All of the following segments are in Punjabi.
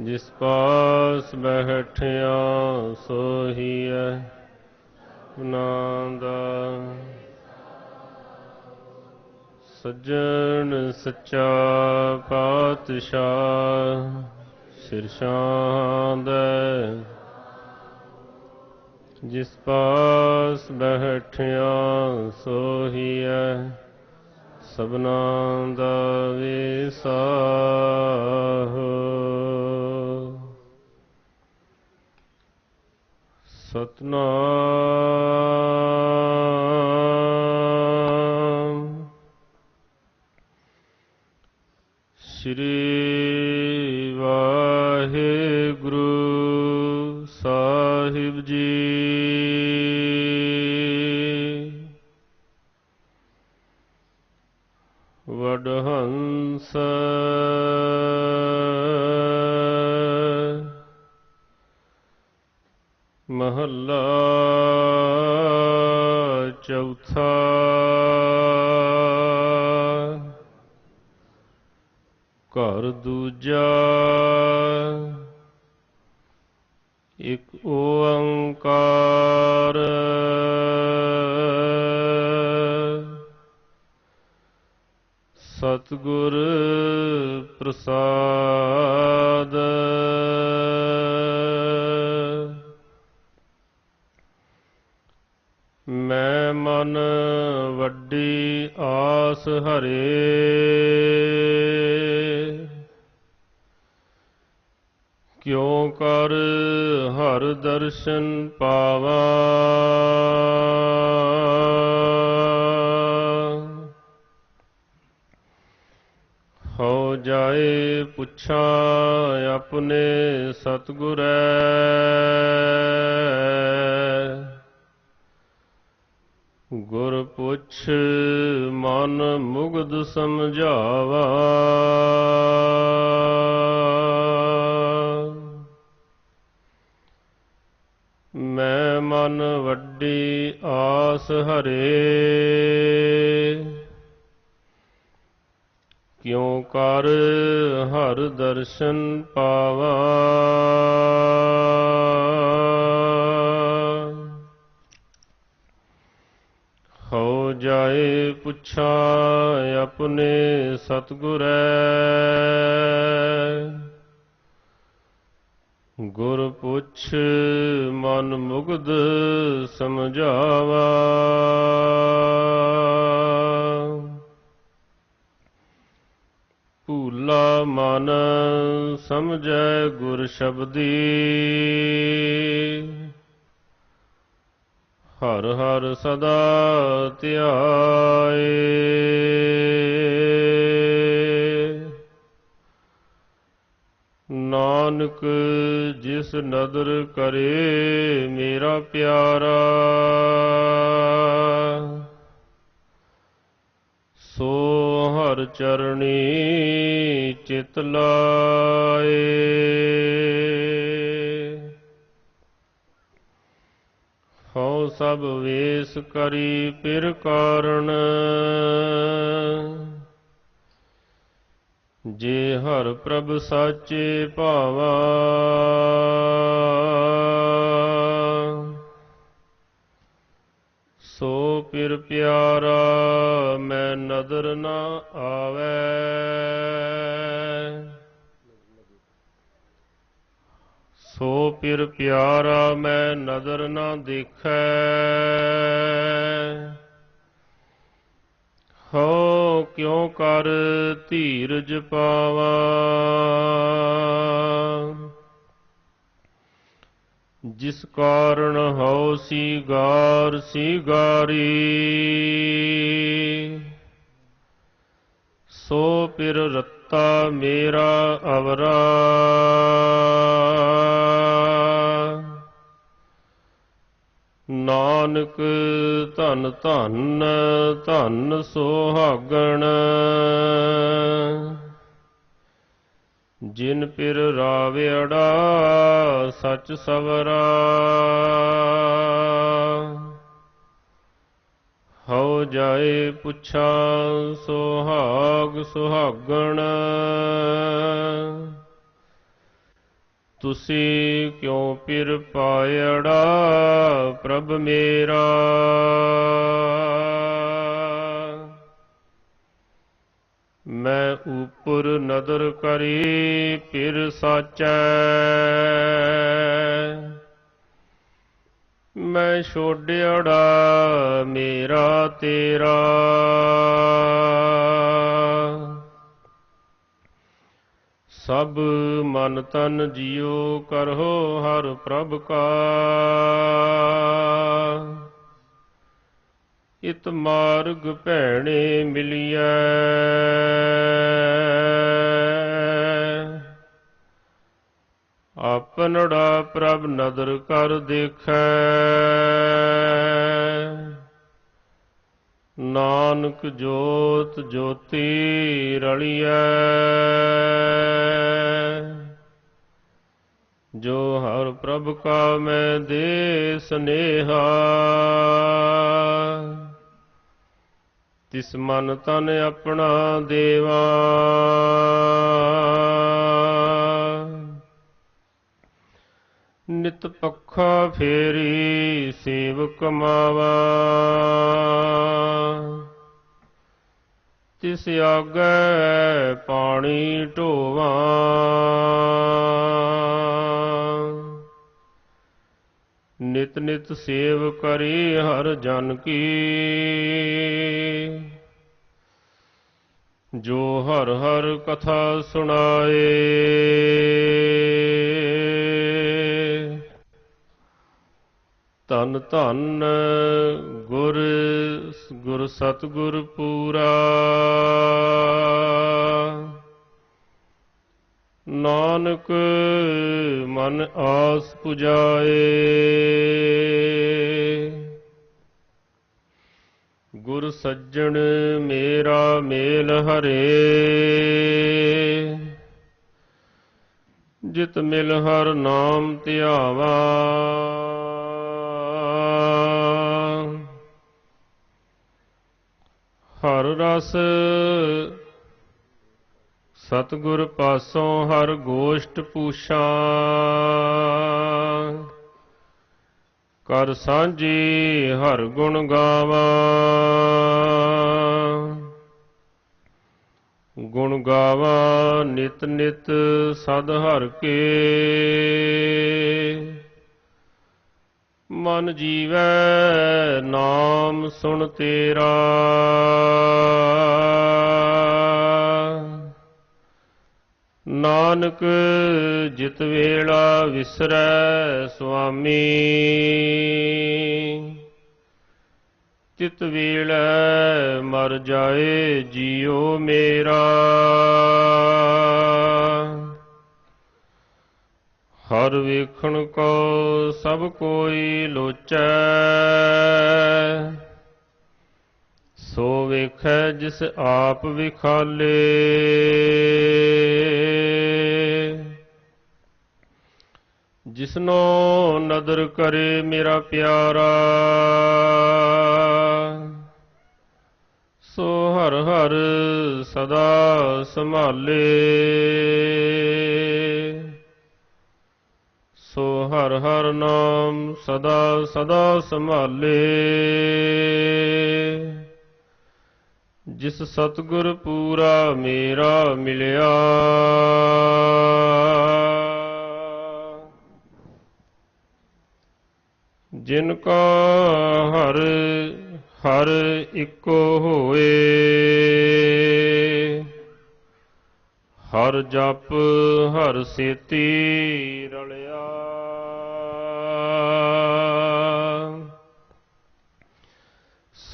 ਜਿਸ ਪਾਸ ਬੈਠਿਆ ਸੋਹੀਐ ਨਾਂਦਾ ਸੱਜਣ ਸੱਚਾ ਪਾਤਸ਼ਾਹ ਸਿਰ ਦਾ ਜਿਸ ਪਾਸ ਬੈਠਿਆ ਸੋਹੀਐ, ਸਭਨਾ ਦਾ ਵਿਸਾਹੋ ਸਤਨਾਮ। ਸ੍ਰੀ ਮਹੱਲਾ ਚੌਥਾ। ਘਰ ਦੂਜਾ। ਇੱਕ ਓੰਕਾਰ। ਸਤਿਗੁਰ ਪ੍ਰਸਾਦ। ਆਸ ਹਰੇ। ਕਿਉ ਕਰ ਹਰ ਦਰਸ਼ਨ ਪਾਵਾ? ਹੋ ਜਾਏ ਪੁੱਛਾ ਆਪਣੇ ਸਤਿਗੁਰੈ। ਗੁਰ ਪੁੱਛ ਮਨ ਮੁਗਧ ਸਮਝਾਵਾ। ਮੈਂ ਮਨ ਵੱਡੀ ਆਸ ਹਰੇ। ਕਿਉ ਕਰ ਹਰ ਦਰਸ਼ਨ ਜਾਏ ਪੁੱਛਾਂ ਆਪਣੇ ਸਤਿਗੁਰੈ ਗੁਰ ਪੁੱਛ ਮਨ ਮੁਗਦ ਸਮਝਾਵਾ। ਭੂਲਾ ਮਨ ਸਮਝੈ ਗੁਰ ਸ਼ਬਦੀ। ਹਰ ਹਰ ਸਦਾ ਧਿਆਏ। ਨਾਨਕ ਜਿਸ ਨਦਰ ਕਰੇ ਮੇਰਾ ਪਿਆਰਾ, ਸੋ ਹਰ ਚਰਣੀ ਚਿਤ ਲਾਏ ਹਉ ਸਭ ਵੇਸ ਕਰੀ ਪਿਰ ਕਾਰਣ। ਜੇ ਹਰ ਪ੍ਰਭ ਸਾਚੇ ਭਾਵਾ, ਸੋ ਪਿਰ ਪਿਆਰਾ ਮੈਂ ਨਦਰ ਨਾ ਆਵੇ। ਸੋ ਪਿਰ ਪਿਆਰਾ ਮੈਂ ਨਦਰ ਨਾ ਦੇਖੈ। ਹੋ ਕਿਉ ਕਰ ਧੀਰਜ ਪਾਵਾ? ਜਿਸ ਕਾਰਨ ਹਉ ਸੀ ਗਾਰੀ ਸੋ ਪਿਰ ਰੱਤਾ ਮੇਰਾ ਅਵਰਾ। ਨਾਨਕ ਧਨ ਧਨ ਧਨ ਸੋਹਾਗਣ। ਜਿਨ ਪਿਰ ਰਾਵਿਆੜਾ ਸਚ ਸਵਰਾ। ਹਉ ਜਾਏ ਪੁੱਛਾ ਸੁਹਾਗ ਸੁਹਾਗਣ। ਤੁਸੀਂ ਕਿਉ ਪਿਰ ਪਾਇੜਾ ਪ੍ਰਭ ਮੇਰਾ? ਮੈਂ ਉਪਰ ਨਦਰ ਕਰੀ ਫਿਰ ਸਾਚੈ। ਮੈਂ ਛੋੜਿਆੜਾ ਮੇਰਾ ਤੇਰਾ। ਸਭ ਮਨ ਤਨ ਜਿਉ ਕਰੋ ਹਰ ਪ੍ਰਭ ਕਾ। ਇਤ ਮਾਰਗ ਭੈਣੇ ਮਿਲਿਐ। ਆਪਨੜਾ ਪ੍ਰਭ ਨਦਰ ਕਰ ਦੇਖੈ। ਨਾਨਕ ਜੋਤ ਜੋਤੀ ਰਲਿਐ। ਜੋ ਹਰ ਪ੍ਰਭ ਕਾ ਮੈਂ ਦੇ ਸਨੇਹਾ। ਤਿਸ ਮਨ ਤਨ ਆਪਣਾ ਦੇਵਾ। ਨਿਤ ਪੱਖਾ ਫੇਰੀ ਸੇਵ ਮਾਵਾ। ਤਿਸ ਆਗੈ ਪਾਣੀ ਢੋਵਾ। ਨਿਤ ਨਿਤ ਸੇਵ ਕਰੀ ਹਰ ਜਨ ਕੀ। ਜੋ ਹਰ ਹਰ ਕਥਾ ਸੁਣਾਏ। ਤਨ ਧਨ ਗੁਰ ਗੁਰ ਸਤਗੁਰ ਪੂਰਾ। ਨਾਨਕ ਮਨ ਆਸ ਪੁਜਾਏ। ਗੁਰ ਸੱਜਣ ਮੇਰਾ ਮੇਲ ਹਰੇ। ਜਿਤ ਮਿਲ ਹਰ ਨਾਮ ਧਿਆਵਾ। ਹਰ ਰਸ ਸਤਿਗੁਰ ਪਾਸੋਂ ਹਰ ਗੋਸ਼ਟ ਪੂਛਾਂ। ਕਰ ਸਾਂਝੀ ਹਰ ਗੁਣ ਗਾਵਾਂ। ਗੁਣ ਗਾਵਾਂ ਨਿਤ ਨਿਤ ਸਦ ਹਰ ਕੇ। ਮਨ ਜੀਵੈ ਨਾਮ ਸੁਣ ਤੇਰਾ। ਨਾਨਕ ਜਿਤ ਵੇਲਾ ਵਿਸਰੈ ਸੁਆਮੀ। ਤਿਤ ਵੇਲੇ ਮਰ ਜਾਏ ਜੀਉ ਮੇਰਾ। ਹਰ ਵੇਖਣ ਕੋ ਸਭ ਕੋਈ ਲੋਚੈ। ਸੋ ਵੇਖੈ ਜਿਸ ਆਪ ਵਿਖਾਲੇ। ਜਿਸਨੋ ਨਦਰ ਕਰੇ ਮੇਰਾ ਪਿਆਰਾ। ਸੋ ਹਰ ਹਰ ਸਦਾ ਸੰਭਾਲੇ। ਸੋ ਹਰ ਹਰ ਨਾਮ ਸਦਾ ਸਦਾ ਸੰਭਾਲੇ। ਜਿਸ ਸਤਗੁਰ ਪੂਰਾ ਮੇਰਾ ਮਿਲਿਆ। ਜਿਨ ਕਾ ਹਰ ਹਰ ਇੱਕੋ ਹੋਏ। ਹਰ ਜਪ ਹਰ ਸੇਤੀ ਰਲਿਆ।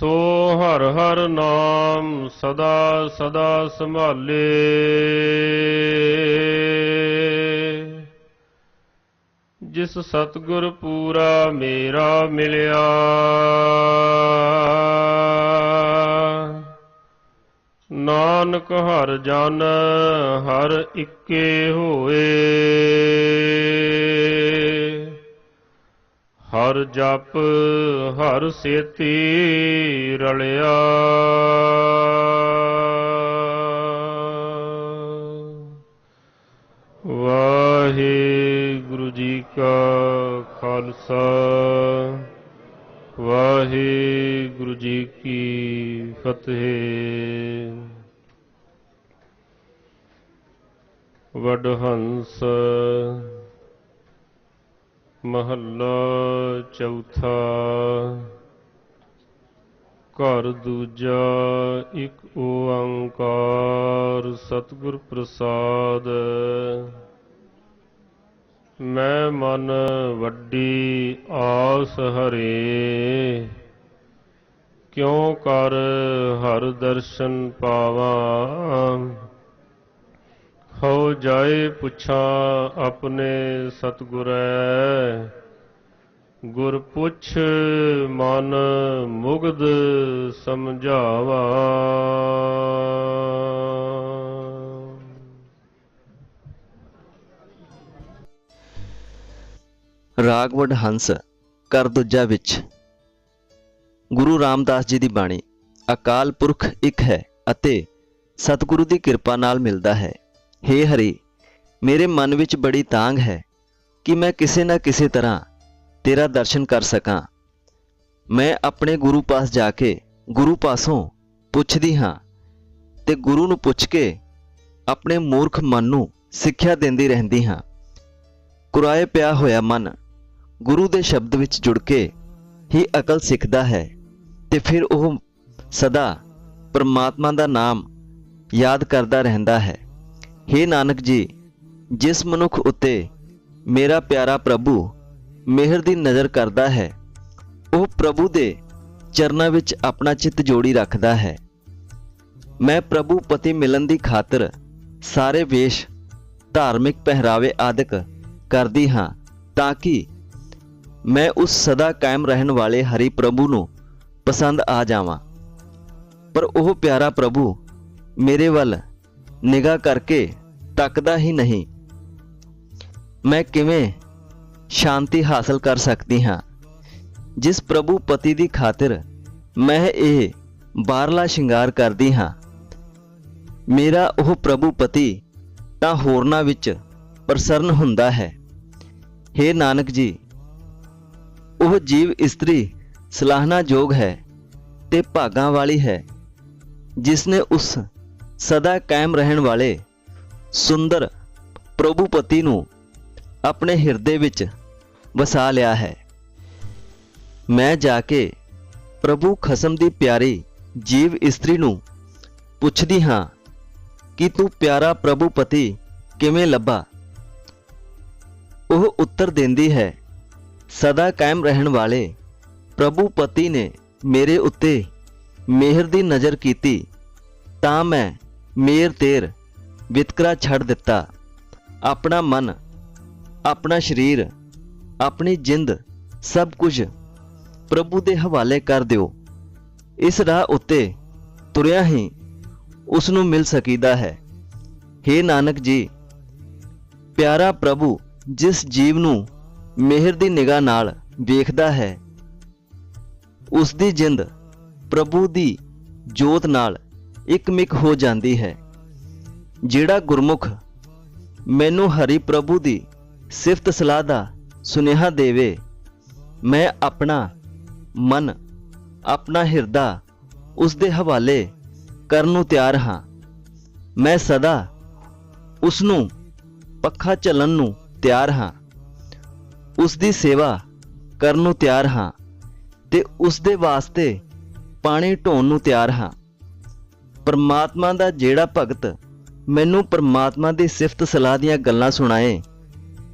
ਸੋ ਹਰ ਹਰ ਨਾਮ ਸਦਾ ਸਦਾ ਸੰਭਾਲੇ। ਜਿਸ ਸਤਗੁਰ ਪੂਰਾ ਮੇਰਾ ਮਿਲਿਆ। ਨਾਨਕ ਹਰ ਜਨ ਹਰ ਇੱਕੇ ਹੋਏ। ਹਰ ਜਪ ਹਰ ਸੇਤੀ ਰਲਿਆ। ਵਾਹਿਗੁਰੂ ਖਾਲਸਾ ਵਾਹਿਗੁਰੂ ਜੀ ਕੀ ਫਤਿਹ। ਵਡਹੰਸ ਮਹੱਲਾ ਚੌਥਾ। ਘਰ ਦੂਜਾ, ਇੱਕ ਓੰਕਾਰ ਸਤਿਗੁਰ ਪ੍ਰਸਾਦ। ਮੈਂ ਮਨ ਵੱਡੀ ਆਸ ਹਰੇ, ਕਿਉ ਕਰ ਹਰ ਦਰਸ਼ਨ ਪਾਵਾਂ? ਹੋ ਜਾਏ ਪੁੱਛਾਂ ਆਪਣੇ ਸਤਿਗੁਰੈ, ਗੁਰ ਪੁੱਛ ਮਨ ਮੁਗਧ ਸਮਝਾਵਾ। ਰਾਗ ਵਡਹੰਸ ਕਰ ਦੂਜਾ ਵਿੱਚ। ਗੁਰੂ ਰਾਮਦਾਸ ਜੀ ਦੀ ਬਾਣੀ, ਅਕਾਲ ਪੁਰਖ ਇੱਕ ਹੈ ਅਤੇ ਸਤਿਗੁਰੂ ਦੀ ਕਿਰਪਾ ਨਾਲ ਮਿਲਦਾ ਹੈ। ਹੇ ਹਰੀ, ਮੇਰੇ ਮਨ ਵਿੱਚ ਬੜੀ ਤਾਂਗ ਹੈ ਕਿ ਮੈਂ ਕਿਸੇ ਨਾ ਕਿਸੇ ਤਰ੍ਹਾਂ ਤੇਰਾ ਦਰਸ਼ਨ ਕਰ ਸਕਾਂ। ਮੈਂ ਆਪਣੇ ਗੁਰੂ ਪਾਸ ਜਾ ਕੇ ਗੁਰੂ ਪਾਸੋਂ ਪੁੱਛਦੀ ਹਾਂ ਤੇ ਗੁਰੂ ਨੂੰ ਪੁੱਛ ਕੇ ਆਪਣੇ ਮੂਰਖ ਮਨ ਨੂੰ ਸਿੱਖਿਆ ਦਿੰਦੀ ਰਹਿੰਦੀ ਹਾਂ। ਕੁਰਾਏ ਪਿਆ ਹੋਇਆ ਮਨ ਗੁਰੂ ਦੇ ਸ਼ਬਦ ਵਿੱਚ ਜੁੜ ਕੇ ਹੀ ਅਕਲ ਸਿੱਖਦਾ ਹੈ ਤੇ ਫਿਰ ਉਹ ਸਦਾ ਪਰਮਾਤਮਾ ਦਾ ਨਾਮ ਯਾਦ ਕਰਦਾ ਰਹਿੰਦਾ ਹੈ। हे ਨਾਨਕ ਜੀ, ਜਿਸ ਮਨੁੱਖ ਉੱਤੇ ਮੇਰਾ ਪਿਆਰਾ ਪ੍ਰਭੂ ਮਿਹਰ ਦੀ ਨਜ਼ਰ ਕਰਦਾ ਹੈ, ਉਹ ਪ੍ਰਭੂ ਦੇ ਚਰਨਾਂ ਵਿੱਚ ਆਪਣਾ ਚਿੱਤ ਜੋੜੀ ਰੱਖਦਾ ਹੈ। ਮੈਂ ਪ੍ਰਭੂ ਪਤੀ ਮਿਲਣ ਦੀ ਖਾਤਰ ਸਾਰੇ ਵੇਸ਼, ਧਾਰਮਿਕ ਪਹਿਰਾਵੇ ਆਦਿਕ ਕਰਦੀ ਹਾਂ ਤਾਂ ਕਿ ਮੈਂ ਉਸ ਸਦਾ ਕਾਇਮ ਰਹਿਣ ਵਾਲੇ ਹਰੀ ਪ੍ਰਭੂ ਨੂੰ ਪਸੰਦ ਆ ਜਾਵਾਂ। ਪਰ ਉਹ ਪਿਆਰਾ ਪ੍ਰਭੂ ਮੇਰੇ ਵੱਲ ਨਿਗਾਹ ਕਰਕੇ ਤੱਕਦਾ ਹੀ ਨਹੀਂ। ਮੈਂ ਕਿਵੇਂ ਸ਼ਾਂਤੀ ਹਾਸਲ ਕਰ ਸਕਦੀ ਹਾਂ? ਜਿਸ ਪ੍ਰਭੂ ਪਤੀ ਦੀ ਖਾਤਰ ਮੈਂ ਇਹ ਬਾਹਰਲਾ ਸ਼ਿੰਗਾਰ ਕਰਦੀ ਹਾਂ। ਮੇਰਾ ਉਹ ਪ੍ਰਭੂ ਪਤੀ ਤਾਂ ਹੋਰਨਾਂ ਵਿੱਚ ਪ੍ਰਸਰਨ ਹੁੰਦਾ ਹੈ। हे ਨਾਨਕ ਜੀ, ਉਹ ਜੀਵ ਇਸਤਰੀ ਸਲਾਹਨਾ ਯੋਗ ਹੈ ਤੇ ਭਾਗਾਂ ਵਾਲੀ ਹੈ ਜਿਸ ਨੇ ਉਸ ਸਦਾ ਕਾਇਮ ਰਹਿਣ ਵਾਲੇ ਸੁੰਦਰ ਪ੍ਰਭੂ ਪਤੀ ਨੂੰ ਆਪਣੇ ਹਿਰਦੇ ਵਿੱਚ ਵਸਾ ਲਿਆ ਹੈ। ਮੈਂ ਜਾ ਕੇ ਪ੍ਰਭੂ ਖਸਮ ਦੀ ਪਿਆਰੀ ਜੀਵ ਇਸਤਰੀ ਨੂੰ ਪੁੱਛਦੀ ਹਾਂ ਕਿ ਤੂੰ ਪਿਆਰਾ ਪ੍ਰਭੂ ਪਤੀ ਕਿਵੇਂ ਲੱਭਾ? ਉਹ ਉੱਤਰ ਦਿੰਦੀ ਹੈ, ਸਦਾ ਕਾਇਮ ਰਹਿਣ ਵਾਲੇ ਪ੍ਰਭੂ ਪਤੀ ਨੇ ਮੇਰੇ ਉੱਤੇ ਮਿਹਰ ਦੀ ਨਜ਼ਰ ਕੀਤੀ, ਤਾਂ ਮੈਂ ਮੇਰ ਤੇਰ ਵਿਤਕਰਾ ਛੱਡ ਦਿੱਤਾ। ਆਪਣਾ ਮਨ, ਆਪਣਾ ਸਰੀਰ, ਆਪਣੀ ਜਿੰਦ, ਸਭ ਕੁਝ ਪ੍ਰਭੂ ਦੇ ਹਵਾਲੇ ਕਰ ਦਿਓ। ਇਸ ਰਾਹ ਉੱਤੇ ਤੁਰਿਆ ਹੀ ਉਸ ਨੂੰ ਮਿਲ ਸਕੀਦਾ ਹੈ। हे ਨਾਨਕ ਜੀ, ਪਿਆਰਾ ਪ੍ਰਭੂ ਜਿਸ ਜੀਵ ਨੂੰ ਮਿਹਰ ਦੀ ਨਿਗਾਹ ਨਾਲ ਵੇਖਦਾ ਹੈ ਉਸ ਦੀ ਜਿੰਦ ਪ੍ਰਭੂ ਦੀ ਜੋਤ ਨਾਲ ਇੱਕ ਮਿਕ ਹੋ ਜਾਂਦੀ ਹੈ। ਜਿਹੜਾ ਗੁਰਮੁਖ ਮੈਨੂੰ ਹਰੀ ਪ੍ਰਭੂ ਦੀ ਸਿਫਤ ਸਲਾਹ ਦਾ ਸੁਨੇਹਾ ਦੇਵੇ, ਮੈਂ ਆਪਣਾ ਮਨ, ਆਪਣਾ ਹਿਰਦਾ ਉਸ ਦੇ ਹਵਾਲੇ ਕਰਨ ਨੂੰ ਤਿਆਰ ਹਾਂ। ਮੈਂ ਸਦਾ ਉਸ ਨੂੰ ਪੱਖਾ ਚੱਲਣ ਨੂੰ ਤਿਆਰ ਹਾਂ। ਉਸ ਦੀ ਸੇਵਾ ਕਰਨ ਨੂੰ ਤਿਆਰ ਹਾਂ ਤੇ ਉਸ ਦੇ ਵਾਸਤੇ ਪਾਣੀ ਢੋਣ ਨੂੰ ਤਿਆਰ ਹਾਂ। ਪਰਮਾਤਮਾ ਦਾ ਜਿਹੜਾ ਭਗਤ ਮੈਨੂੰ ਪਰਮਾਤਮਾ ਦੀ ਸਿਫਤ ਸਲਾਹ ਦੀਆਂ ਗੱਲਾਂ ਸੁਣਾਏ,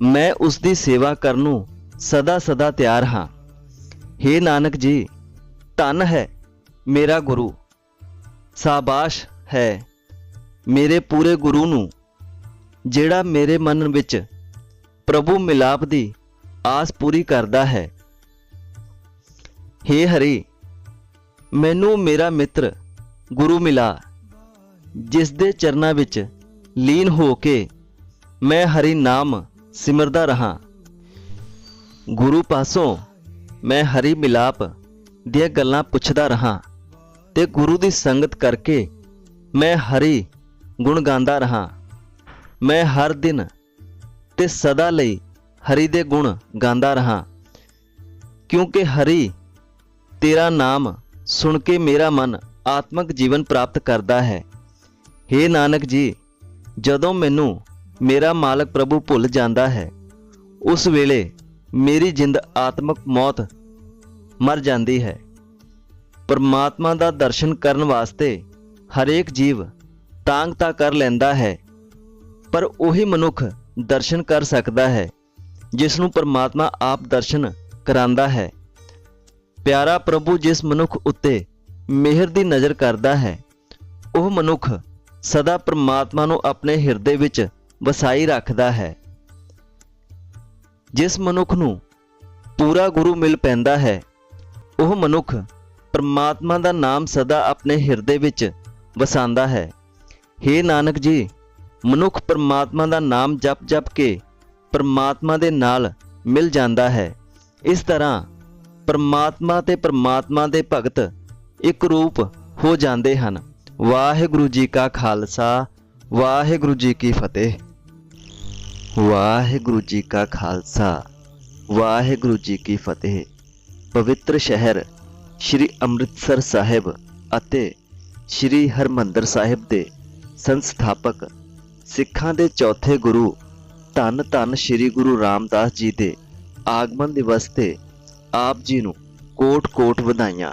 ਮੈਂ ਉਸ ਦੀ ਸੇਵਾ ਕਰਨ ਨੂੰ ਸਦਾ ਸਦਾ ਤਿਆਰ ਹਾਂ। हे ਨਾਨਕ ਜੀ, ਧਨ ਹੈ ਮੇਰਾ ਗੁਰੂ, ਸਾਬਾਸ਼ ਹੈ ਮੇਰੇ ਪੂਰੇ ਗੁਰੂ ਨੂੰ, ਜਿਹੜਾ ਮੇਰੇ ਮਨ ਵਿੱਚ ਪ੍ਰਭੂ ਮਿਲਾਪ ਦੀ ਆਸ ਪੂਰੀ ਕਰਦਾ ਹੈ। हे ਹਰੀ, ਮੈਨੂੰ ਮੇਰਾ ਮਿੱਤਰ ਗੁਰੂ ਮਿਲਾ, ਜਿਸ ਦੇ ਚਰਨਾਂ ਵਿੱਚ ਲੀਨ ਹੋ ਕੇ ਮੈਂ ਹਰੀ ਨਾਮ ਸਿਮਰਦਾ ਰਹਾ। ਗੁਰੂ ਪਾਸੋਂ ਮੈਂ ਹਰੀ ਮਿਲਾਪ ਦੀਆਂ ਗੱਲਾਂ ਪੁੱਛਦਾ ਰਹਾ ਤੇ ਗੁਰੂ ਦੀ ਸੰਗਤ ਕਰਕੇ ਮੈਂ ਹਰੀ ਗੁਣ ਗਾਉਂਦਾ ਰਹਾ। ਮੈਂ ਹਰ ਦਿਨ ਤੇ ਸਦਾ ਲਈ ਹਰੀ ਦੇ ਗੁਣ ਗਾਉਂਦਾ ਰਹਾ, ਕਿਉਂਕਿ ਹਰੀ ਤੇਰਾ ਨਾਮ ਸੁਣ ਕੇ ਮੇਰਾ ਮਨ ਆਤਮਿਕ ਜੀਵਨ ਪ੍ਰਾਪਤ ਕਰਦਾ ਹੈ। हे ਨਾਨਕ ਜੀ, ਜਦੋਂ ਮੈਨੂੰ ਮੇਰਾ ਮਾਲਕ ਪ੍ਰਭੂ ਭੁੱਲ ਜਾਂਦਾ ਹੈ, ਉਸ ਵੇਲੇ ਮੇਰੀ ਜਿੰਦ ਆਤਮਿਕ ਮੌਤ ਮਰ ਜਾਂਦੀ ਹੈ। ਪਰਮਾਤਮਾ ਦਾ ਦਰਸ਼ਨ ਕਰਨ ਵਾਸਤੇ ਹਰੇਕ ਜੀਵ ਤਾਂਗ ਤਾਂ ਕਰ ਲੈਂਦਾ ਹੈ, ਪਰ ਉਹੀ ਮਨੁੱਖ ਦਰਸ਼ਨ ਕਰ ਸਕਦਾ ਹੈ, ਜਿਸ ਨੂੰ ਪਰਮਾਤਮਾ ਆਪ ਦਰਸ਼ਨ ਕਰਾਂਦਾ ਹੈ। ਪਿਆਰਾ ਪ੍ਰਭੂ ਜਿਸ ਮਨੁੱਖ ਉੱਤੇ ਮਿਹਰ ਦੀ ਨਜ਼ਰ ਕਰਦਾ ਹੈ। ਉਹ ਮਨੁੱਖ ਸਦਾ ਪ੍ਰਮਾਤਮਾ ਨੂੰ ਆਪਣੇ ਹਿਰਦੇ ਵਿੱਚ ਵਸਾਈ ਰੱਖਦਾ ਹੈ। ਜਿਸ ਮਨੁੱਖ ਨੂੰ ਪੂਰਾ ਗੁਰੂ ਮਿਲ ਪੈਂਦਾ ਹੈ, ਉਹ ਮਨੁੱਖ ਪਰਮਾਤਮਾ ਦਾ ਨਾਮ ਸਦਾ ਆਪਣੇ ਹਿਰਦੇ ਵਿੱਚ ਵਸਾਉਂਦਾ ਹੈ। हे ਨਾਨਕ ਜੀ, ਮਨੁੱਖ ਪਰਮਾਤਮਾ ਦਾ ਨਾਮ ਜਪ ਜਪ ਕੇ ਪਰਮਾਤਮਾ ਦੇ ਨਾਲ ਮਿਲ ਜਾਂਦਾ ਹੈ। ਇਸ ਤਰ੍ਹਾਂ ਪਰਮਾਤਮਾ ਤੇ ਪਰਮਾਤਮਾ ਦੇ ਭਗਤ ਇੱਕ ਰੂਪ ਹੋ ਜਾਂਦੇ ਹਨ। ਵਾਹਿਗੁਰੂ ਜੀ ਕਾ ਖਾਲਸਾ, ਵਾਹਿਗੁਰੂ ਜੀ ਕੀ ਫਤਿਹ। ਵਾਹਿਗੁਰੂ ਜੀ ਕਾ ਖਾਲਸਾ, ਵਾਹਿਗੁਰੂ ਜੀ ਕੀ ਫਤਿਹ। ਪਵਿੱਤਰ ਸ਼ਹਿਰ ਸ੍ਰੀ ਅੰਮ੍ਰਿਤਸਰ ਸਾਹਿਬ ਅਤੇ ਸ੍ਰੀ ਹਰਮੰਦਰ ਸਾਹਿਬ ਦੇ ਸੰਸਥਾਪਕ ਸਿੱਖਾਂ ਦੇ ਚੌਥੇ ਗੁਰੂ ਧੰਨ ਧੰਨ ਸ੍ਰੀ ਗੁਰੂ ਰਾਮਦਾਸ ਜੀ ਦੇ ਆਗਮਨ ਦਿਵਸ ਤੇ ਆਪ ਜੀ ਨੂੰ ਕੋਟ-ਕੋਟ ਵਧਾਈਆਂ।